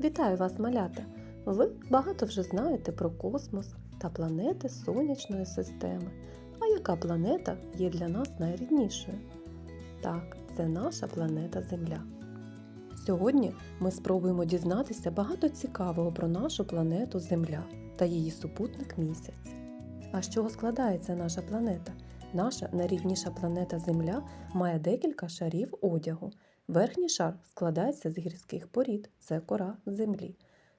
Вітаю вас, малята! Ви багато вже знаєте про космос та планети Сонячної системи. А яка планета є для нас найріднішою? Так, це наша планета Земля. Сьогодні ми спробуємо дізнатися багато цікавого про нашу планету Земля та її супутник місяць. А з чого складається наша планета? Наша найрідніша планета Земля має декілька шарів одягу. Верхній шар складається з гірських порід, це кора землі.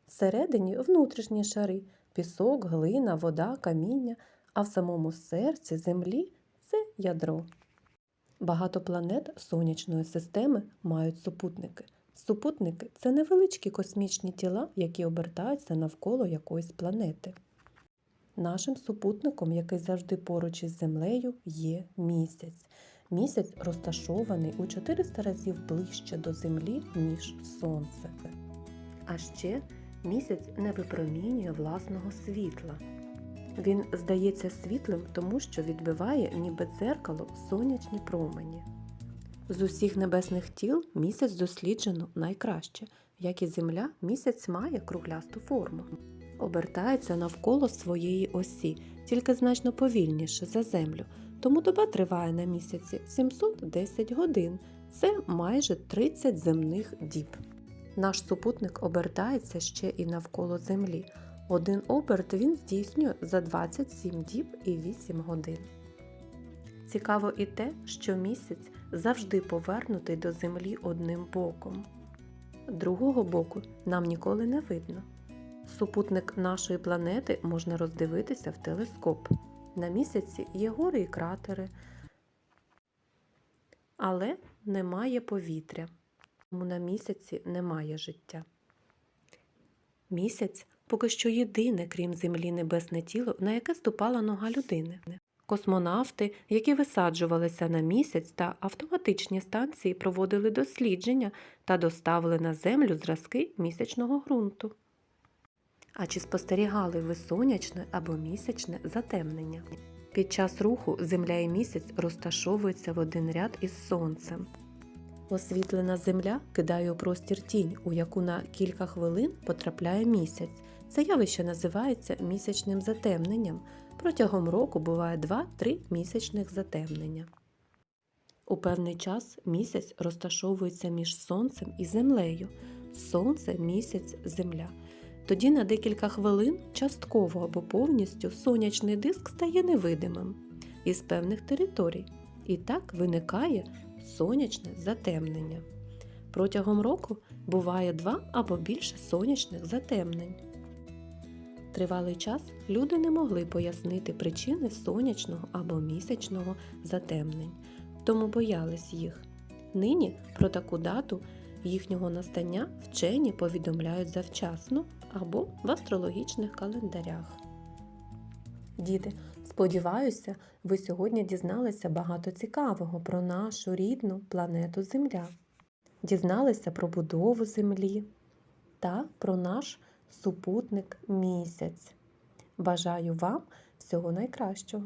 Всередині внутрішні шари пісок, глина, вода, каміння, а в самому серці землі це ядро. Багато планет сонячної системи мають супутники. Супутники це невеличкі космічні тіла, які обертаються навколо якоїсь планети. Нашим супутником, який завжди поруч із Землею, є місяць. Місяць розташований у 400 разів ближче до Землі, ніж Сонце. А ще місяць не випромінює власного світла. Він здається світлим, тому що відбиває ніби дзеркало сонячні промені. З усіх небесних тіл місяць досліджено найкраще. Як і Земля, місяць має круглясту форму. Обертається навколо своєї осі, тільки значно повільніше за Землю. Тому доба триває на місяці 710 годин. Це майже 30 земних діб. Наш супутник обертається ще і навколо Землі. Один оберт він здійснює за 27 діб і 8 годин. Цікаво і те, що місяць завжди повернутий до Землі одним боком. Другого боку нам ніколи не видно. Супутник нашої планети можна роздивитися в телескоп. На місяці є гори і кратери, але немає повітря, тому на місяці немає життя. Місяць поки що єдине, крім Землі, небесне тіло, на яке ступала нога людини. Космонавти, які висаджувалися на місяць та автоматичні станції проводили дослідження та доставили на Землю зразки місячного ґрунту. А чи спостерігали ви сонячне або місячне затемнення? Під час руху Земля і місяць розташовуються в один ряд із сонцем. Освітлена земля кидає у простір тінь, у яку на кілька хвилин потрапляє місяць. Це явище називається місячним затемненням. Протягом року буває 2-3 місячних затемнення. У певний час місяць розташовується між сонцем і землею. Сонце, місяць, земля. Тоді на декілька хвилин частково або повністю сонячний диск стає невидимим із певних територій. І так виникає сонячне затемнення. Протягом року буває два або більше сонячних затемнень. Тривалий час люди не могли пояснити причини сонячного або місячного затемнень, тому боялись їх. Нині про таку дату їхнього настання вчені повідомляють завчасно або в астрологічних календарях. Діти, сподіваюся, ви сьогодні дізналися багато цікавого про нашу рідну планету Земля, дізналися про будову Землі та про наш супутник місяць. Бажаю вам всього найкращого!